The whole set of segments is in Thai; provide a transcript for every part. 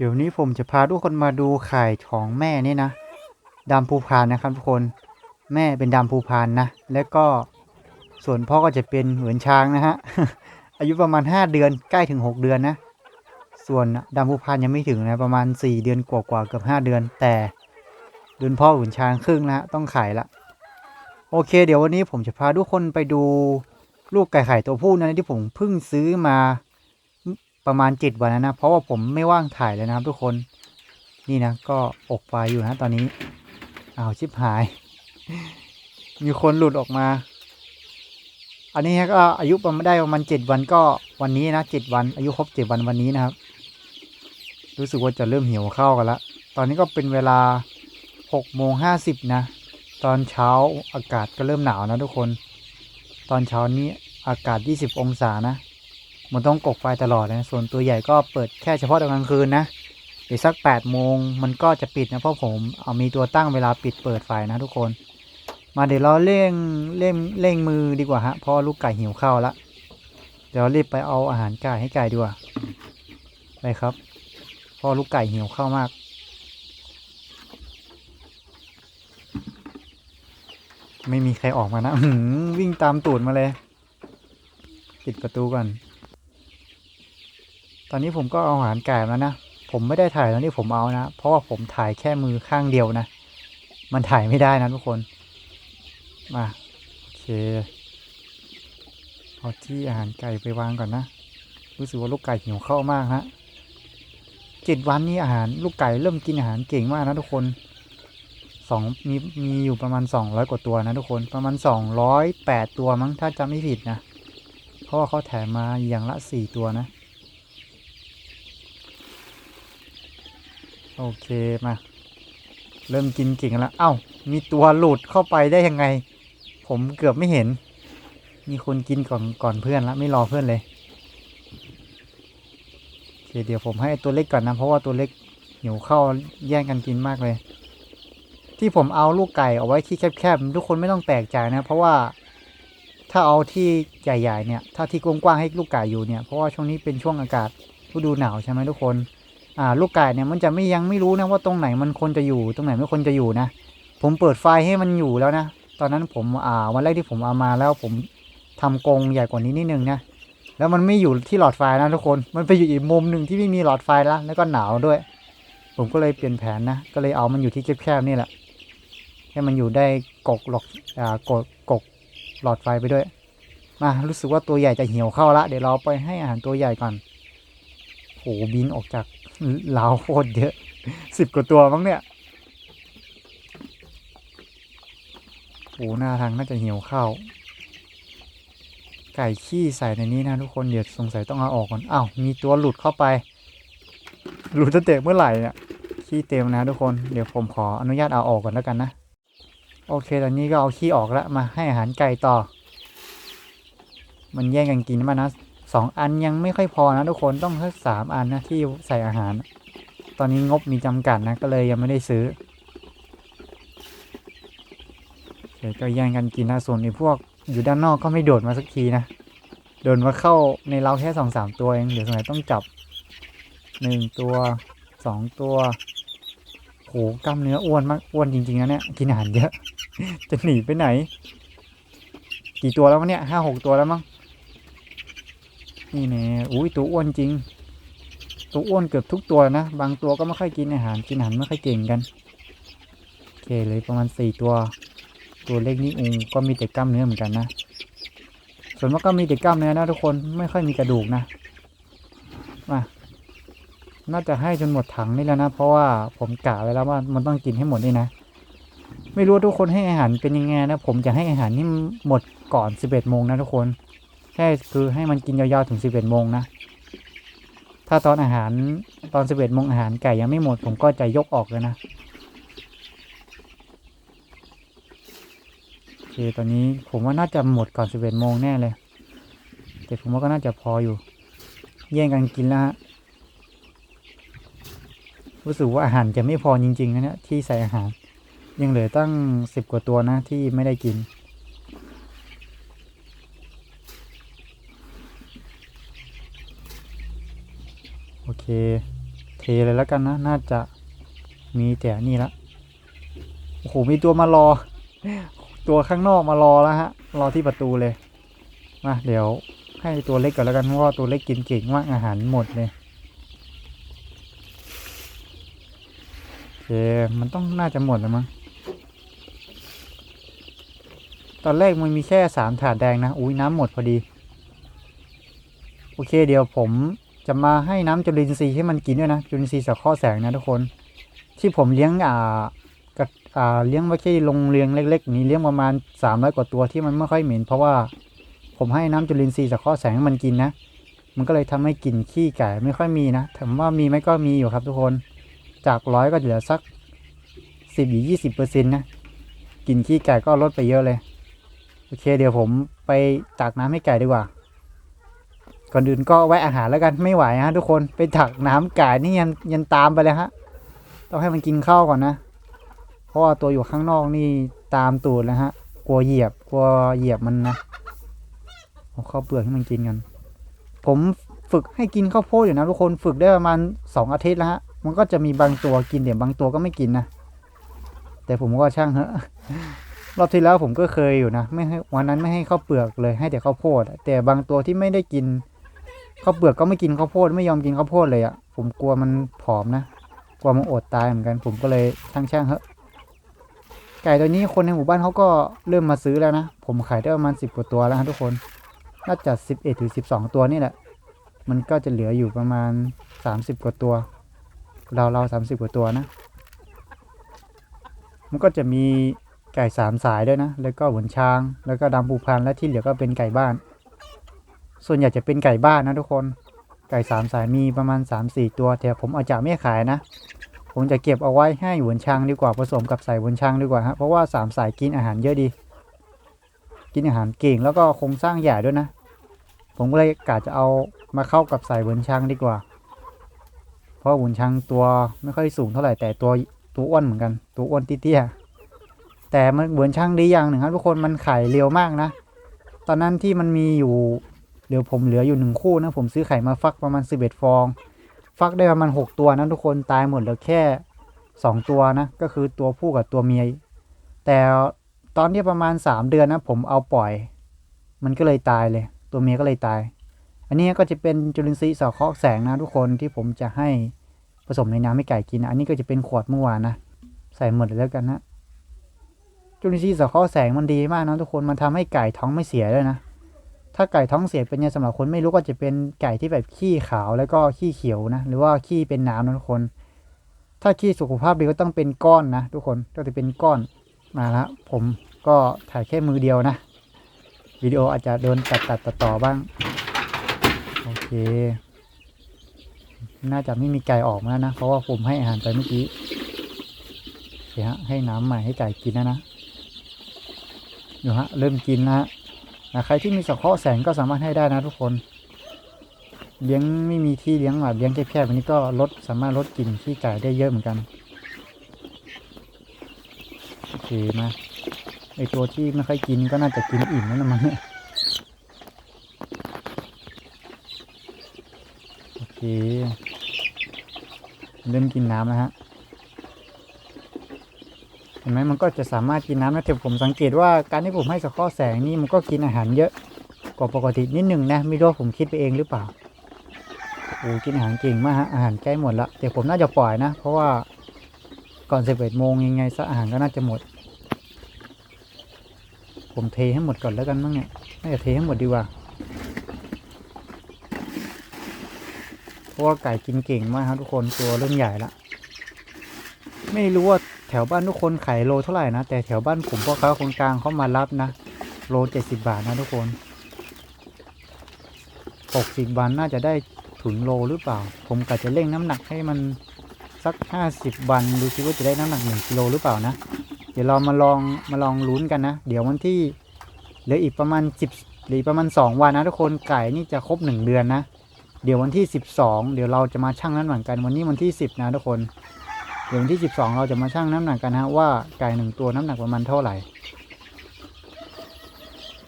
เดี๋ยวนี้ผมจะพาทุกคนมาดูไข่ของแม่นี่นะดำภูพานนะครับทุกคนแม่เป็นดำภูพานนะ แล้วก็ส่วนพ่อก็จะเป็นเหมือนช้างนะฮะอายุประมาณ 5 เดือนใกล้ถึง 6 เดือนนะ ส่วนดำภูพานยังไม่ถึงนะประมาณ 4 เดือนกว่าๆเกือบ5 เดือน แต่เดือนพ่อเหมือนช้างครึ่งนะฮะต้องขายละโอเค เดี๋ยววันนี้ผมจะพาทุกคนไปดูลูกไก่ไข่ตัวผู้นะที่ผมเพิ่งซื้อมา ประมาณเจ็ดวันแล้วนะ เพราะว่าผมไม่ว่างถ่ายเลยนะครับทุกคน นี่นะก็อกไฟอยู่นะตอนนี้อ้าวชิบหาย มีคนหลุดออกมา อันนี้ก็อายุประมาณได้ประมาณเจ็ดวันก็วันนี้นะเจ็ดวัน อายุครบเจ็ดวันวันนี้นะครับ รู้สึกว่าจะเริ่มหิวข้าวกันละตอนนี้ก็เป็นเวลาหกโมงห้าสิบนะ ตอนเช้าอากาศก็เริ่มหนาวนะทุกคน ตอนเช้านี้อากาศ20องศานะ มันต้องกกไฟตลอดนะ ส่วนตัวใหญ่ก็เปิดแค่เฉพาะตอนกลางคืนนะเดี๋ยวสัก8โมงมันก็จะปิดนะเพราะผมเอามีตัวตั้งเวลาปิดเปิดไฟนะทุกคน มาเดี๋ยวเราเร่งเร่งเร่งมือดีกว่าฮะเพราะลูกไก่หิวข้าวละเดี๋ยวรีบไปเอาอาหารไก่ให้ไก่ดีกว่าไปครับพราะลูกไก่หิวข้าวมากไม่มีใครออกมานะวิ่งตามตูดมาเลย ปิดประตูก่อน ตอนนี้ผมก็เอาอาหารไก่มานะ ผมไม่ได้ถ่ายตอนที่ผมเอานะ เพราะว่าผมถ่ายแค่มือข้างเดียวนะ มันถ่ายไม่ได้นะทุกคน มาโอเค เอาที่อาหารไก่ไปวางก่อนนะ รู้สึกว่าลูกไก่หิวข้าวมากฮะเจ็ดวันนี้อาหารลูกไก่เริ่มกินอาหารเก่งมากนะทุกคนสองมีมีอยู่ประมาณสองร้อยกว่าตัวนะทุกคนประมาณสองร้อยแปดตัวมั้งถ้าจำไม่ผิดนะ เพราะว่าเขาแถมมาอย่างละสี่ตัวนะ โอเคมา เริ่มกินเก่งกันแล้ว เอ้า มีตัวหลุดเข้าไปได้ยังไง ผมเกือบไม่เห็น มีคนกินก่อนก่อนเพื่อนและไม่รอเพื่อนเลยโอเคเดี๋ยวผมให้ตัวเล็กก่อนนะ เพราะว่าตัวเล็กหิวข้าวแย่งกันกินมากเลย ที่ผมเอาลูกไก่เอาไว้ที่แคบๆทุกคนไม่ต้องแปลกใจนะ เพราะว่าถ้าเอาที่ใหญ่ๆเนี่ย ถ้าที่กว้างๆให้ลูกไก่อยู่เนี่ย เพราะว่าช่วงนี้เป็นช่วงอากาศฤดูหนาวใช่ไหมทุกคน อ่าลูกไก่เนี่ยมันจะไม่ยังไม่รู้นะว่าตรงไหนมันควรจะอยู่ตรงไหนไม่ควรจะอยู่นะ ผมเปิดไฟให้มันอยู่แล้วนะ ตอนนั้นผมอ่าวันแรกที่ผมเอามาแล้วผมทำกรงใหญ่กว่านี้นิดนึงนะแล้วมันไม่อยู่ที่หลอดไฟนะทุกคนมันไปอยู่อีกมุมหนึ่งที่ไม่มีหลอดไฟแล้วแล้วก็หนาวด้วย ผมก็เลยเปลี่ยนแผนนะก็เลยเอามันอยู่ที่แคบๆนี่แหละให้มันอยู่ได้กกหลอกอ่ากกกกหลอดไฟไปด้วยมารู้สึกว่าตัวใหญ่จะเหี่ยวเข้าละเดี๋ยวเราไปให้อาหารตัวใหญ่ก่อนโหบินออกจาก เล้าโคตรเยอะสิบกว่าตัวมั้งเนี่ยโหหน้าทางน่าจะเหี่ยวเข้าไก่ขี้ใส่ในนี้นะทุกคนเดี๋ยวสงสัยต้องเอาออกก่อนอ้าวมีตัวหลุดเข้าไป หลุดจะเตะเมื่อไหร่เนี่ยขี้เต็มนะทุกคนเดี๋ยวผมขออนุญาตเอาออกก่อนแล้วกันนะโอเคตอนนี้ก็เอาขี้ออกแล้วมาให้อาหารไก่ต่อ มันแย่งกันกินมานะ สองอันยังไม่ค่อยพอนะทุกคนต้องสักสามอันนะที่ใส่อาหาร ตอนนี้งบมีจำกัดนะก็เลยยังไม่ได้ซื้อโอเคก็แย่งกันกินนะส่วนไอ้พวกอยู่ด้านนอกก็ไม่โดดมาสักทีนะ โดนมาเข้าในเราแค่สองสามตัวเองเดี๋ยวสมัยต้องจับหนึ่งตัวสองตัวโหกล้ามเนื้ออ้วนมากอ้วนจริงๆนะเนี่ยกินอาหารเยอะ จะหนีไปไหน กี่ตัวแล้ววะเนี่ยห้าหกตัวแล้วมั้ง นี่แน่อุ้ยตัวอ้วนจริง ตัวอ้วนเกือบทุกตัวนะ บางตัวก็ไม่ค่อยกินอาหาร กินอาหารไม่ค่อยเก่งกัน โอเคเลยประมาณสี่ตัว ตัวเล็กนี่อูก็มีแต่กล้ามเนื้อเหมือนกันนะ ส่วนมากก็มีแต่กล้ามเนื้อนะทุกคน ไม่ค่อยมีกระดูกนะ มาน่าจะให้จนหมดถังนี่แล้วนะ เพราะว่าผมกะไว้แล้วว่ามันต้องกินให้หมดนี่นะ ไม่รู้ทุกคนให้อาหารเป็นยังไงนะ ผมจะให้อาหารนี่หมดก่อน11โมงนะทุกคน แค่คือให้มันกินยาวๆถึง11โมงนะ ถ้าตอนอาหารตอน11โมงอาหารไก่ยังไม่หมดผมก็จะยกออกเลยนะโอเคตอนนี้ผมว่าน่าจะหมดก่อน11โมงแน่เลยแต่ผมว่าก็น่าจะพออยู่ แย่งกันกินแล้วฮะรู้สึกว่าอาหารจะไม่พอจริงๆนะเนี่ยที่ใส่อาหาร ยังเหลือตั้งสิบกว่าตัวนะที่ไม่ได้กิน เคเทเลยแล้วกันนะ น่าจะมีแต่นี่ละโอ้โหมีตัวมารอ ตัวข้างนอกมารอแล้วฮะ รอที่ประตูเลยมาเดี๋ยวให้ตัวเล็กก่อนแล้วกันเพราะว่าตัวเล็กกินเก่งมากอาหารหมดเลยโอเคมันต้องน่าจะหมดแล้วมั้งตอนแรกมันมีแค่สามถาดแดงนะอุ้ยน้ำหมดพอดี โอเคเดี๋ยวผม จะมาให้น้ำจุลินทรีย์ให้มันกินด้วยนะจุลินทรีย์สังเคราะห์แสงนะทุกคน ที่ผมเลี้ยงอ่ากับอ่าเลี้ยงไว้ที่โรงเลี้ยงเล็ก ๆ นี้เลี้ยงประมาณสามร้อยกว่าตัวที่มันไม่ค่อยเหม็นเพราะว่าผมให้น้ำจุลินทรีย์สังเคราะห์แสงให้มันกินนะ มันก็เลยทำให้กลิ่นขี้ไก่ไม่ค่อยมีนะถามว่ามีไหมก็มีอยู่ครับทุกคน จากร้อยก็เหลือสักสิบหรือยี่สิบเปอร์เซ็นต์นะกลิ่นขี้ไก่ก็ลดไปเยอะเลย โอเค เดี๋ยวผมไปตักน้ำให้ไก่ดีกว่า ก่อนอื่นก็แวะอาหารแล้วกันไม่ไหวฮะทุกคนไปตักน้ำไก่นี่ยันยันตามไปเลยฮะ ต้องให้มันกินข้าวก่อนนะ เพราะว่าตัวอยู่ข้างนอกนี่ตามตูดแล้วฮะ กลัวเหยียบกลัวเหยียบมันนะเอาข้าวเปลือกให้มันกินกัน ผมฝึกให้กินข้าวโพดอยู่นะทุกคนฝึกได้ประมาณสองอาทิตย์แล้วฮะ มันก็จะมีบางตัวกินเดี๋ยวบางตัวก็ไม่กินนะ แต่ผมก็ช่างเหอะรอบที่แล้วผมก็เคยอยู่นะ ไม่ให้วันนั้นไม่ให้ข้าวเปลือกเลยให้แต่ข้าวโพดแต่บางตัวที่ไม่ได้กิน ข้าวเปลือกก็ไม่กินข้าวโพดไม่ยอมกินข้าวโพดเลยอะ่ะ ผมกลัวมันผอมนะ กลัวมันอดตายเหมือนกัน ผมก็เลยช่างช่างเหอะ ไก่ตัวนี้คนในหมู่บ้านเขาก็เริ่มมาซื้อแล้วนะ ผมขายได้ประมาณสิบกว่าตัวแล้วฮะทุกคน น่าจะสิบเอ็ดถึงสิบสองตัวนี่แหละ มันก็จะเหลืออยู่ประมาณสามสิบกว่าตัว เราเราสามสิบกว่าตัวนะ มันก็จะมีไก่สามสายด้วยนะ แล้วก็หวนช้าง แล้วก็ดำปูพานและที่เหลือก็เป็นไก่บ้าน ส่วนใหญ่จะเป็นไก่บ้านนะทุกคน ไก่สามสายมีประมาณสามสี่ตัว แต่ผมอาจจะไม่ขายนะ ผมจะเก็บเอาไว้ให้หวนช้างดีกว่าผสมกับใส่หวนช้างดีกว่าฮะเพราะว่าสามสายกินอาหารเยอะดี กินอาหารเก่งแล้วก็โครงสร้างใหญ่ด้วยนะ ผมก็เลยกะจะเอามาเข้ากับใส่หวนช้างดีกว่า เพราะหวนช้างตัวไม่ค่อยสูงเท่าไหร่แต่ตัวตัวอ้วนเหมือนกัน ตัวอ้วนเตี้ยแต่มันหมือนช่างดีอย่างหนึ่งครับทุกคนมันไข่เร็วมากนะ ตอนนั้นที่มันมีอยู่ เดี๋ยวผมเหลืออยู่หนึ่งคู่นะผมซื้อไข่มาฟักประมาณสิบเอ็ดฟอง ฟักได้ประมาณหกตัวนะทุกคนตายหมดเหลือแค่สองตัวนะก็คือตัวผู้กับตัวเมียแต่ตอนที่ประมาณสามเดือนนะผมเอาปล่อย มันก็เลยตายเลย ตัวเมียก็เลยตาย อันนี้ก็จะเป็นจุลินทรีย์สังเคาะแสงนะทุกคนที่ผมจะให้ผสมในน้ำให้ไก่กินนะอันนี้ก็จะเป็นขวดเมื่อวานนะใส่หมดเลยแล้วกันนะจุลินทรีย์สังเคาะแสงมันดีมากนะทุกคนมันทำให้ไก่ท้องไม่เสียด้วยนะ ถ้าไก่ท้องเสียเป็นยังสำหรับคนไม่รู้ก็จะเป็นไก่ที่แบบขี้ขาวแล้วก็ขี้เขียวนะ หรือว่าขี้เป็นน้ำนะทุกคน ถ้าขี้สุขภาพดีก็ต้องเป็นก้อนนะทุกคนก็จะเป็นก้อนมาละผมก็ถ่ายแค่มือเดียวนะ วิดีโออาจจะโดนตัดตัดต่อต่อบ้าง โอเค น่าจะไม่มีไก่ออกมาแล้วนะ เพราะว่าผมให้อาหารไปเมื่อกี้โอเคฮะให้น้ำใหม่ให้ไก่กินนะนะอยู่ฮะเริ่มกินนะฮะอะใครที่มีสังเคราะห์แสงก็สามารถให้ได้นะทุกคนเลี้ยงไม่มีที่เลี้ยงแบบเลี้ยงแคบๆแบบนี้ก็ลดสามารถลดกลิ่นขี้ไก่ได้เยอะเหมือนกันโอเคมาไอตัวที่ไม่ค่อยกินก็น่าจะกินอิ่มแล้วนะมันโอเคเริ่มกินน้ำแล้วฮะ ห็นไหมมันก็จะสามารถกินน้ำได้แต่ผมสังเกตว่าการที่ผมให้สะข้อแสงนี่มันก็กินอาหารเยอะกว่าปกตินิดหนึ่งนะไม่รู้ผมคิดไปเองหรือเปล่าโอ้กินอาหารเก่งมากฮะอาหารใกล้หมดละแต่ผมน่าจะปล่อยนะ เพราะว่าก่อนสิบเอ็ดโมงยังไงซะอาหารก็น่าจะหมด ผมเทให้หมดก่อนแล้วกันมั้งเนี่ยน่าจะเทให้หมดดีกว่าเพราะว่าไก่กินเก่งมากครับทุกคนตัวเริ่มใหญ่ละ ไม่รู้ว่าแถวบ้านทุกคนขายโลเท่าไหร่นะ แต่แถวบ้านผมพ่อค้าคนกลางเขามารับนะ โลเจ็ดสิบาทนะทุกคนหกสิบวันน่าจะได้ถึงโลหรือเปล่า ผมกะจะเร่งน้ำหนักให้มันสักห้าสิบวันดูซิว่าจะได้น้ำหนักหนึ่งกิโลหรือเปล่านะ เดี๋ยวเรามาลองมาลองลุ้นกันนะ เดี๋ยววันที่เหลืออีกประมาณสิบหรือประมาณสองวันนะทุกคนไก่นี่จะครบหนึ่งเดือนนะ เดี๋ยววันที่สิบสองเดี๋ยวเราจะมาชั่งน้ำหนักกันวันนี้วันที่สิบนะทุกคน เดี๋ยววันที่ 12 เราจะมาชั่งน้ำหนักกันฮะว่าไก่หนึ่งตัวน้ำหนักประมาณเท่าไหร่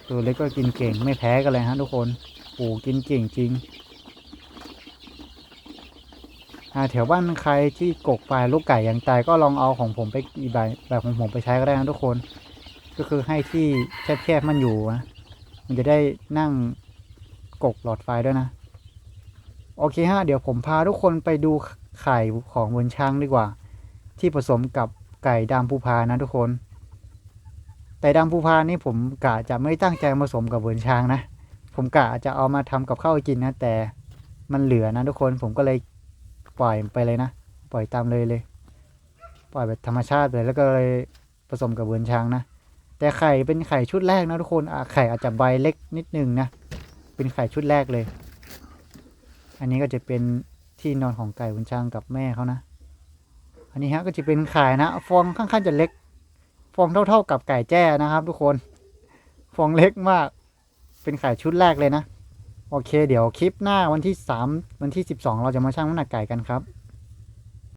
ตัวเล็กก็กินเก่งไม่แพ้กันเลยฮะทุกคนโอ้กินเก่งจริงแถวบ้านใครที่กกปลายลูกไก่ยังตายก็ลองเอาของผมไปอีกแบบแบบของผมไปใช้ก็ได้นะทุกคน ก็คือให้ที่แคบๆมันอยู่นะมันจะได้นั่งกกหลอดไฟด้วยนะ โอเคฮะ เดี๋ยวผมพาทุกคนไปดูไข่ของบนช้างดีกว่า ที่ผสมกับไก่ดำภูพานนะทุกคนไก่ดำภูพานนี่ผมกะจะไม่ตั้งใจผสมกับเวินช้างนะ ผมกะจะเอามาทำกับข้าวกินนะ แต่มันเหลือนะทุกคนผมก็เลยปล่อยไปเลยนะ ปล่อยตามเลยเลย ปล่อยแบบธรรมชาติเลยแล้วก็เลยผสมกับเวินช้างนะแต่ไข่เป็นไข่ชุดแรกนะทุกคนไข่อาจจะใบเล็กนิดนึงนะ เป็นไข่ชุดแรกเลย อันนี้ก็จะเป็นที่นอนของไก่บุญช้างกับแม่เขานะ อันนี้ฮะก็จะเป็นไข่นะ ฟองค่อนข้างจะเล็ก ฟองเท่าๆกับไก่แจ้นะครับ ทุกคน ฟองเล็กมาก เป็นไข่ชุดแรกเลยนะ โอเค เดี๋ยวคลิปหน้าวันที่สามวันที่สิบสองเราจะมาชั่งน้ำหนักไก่กันครับ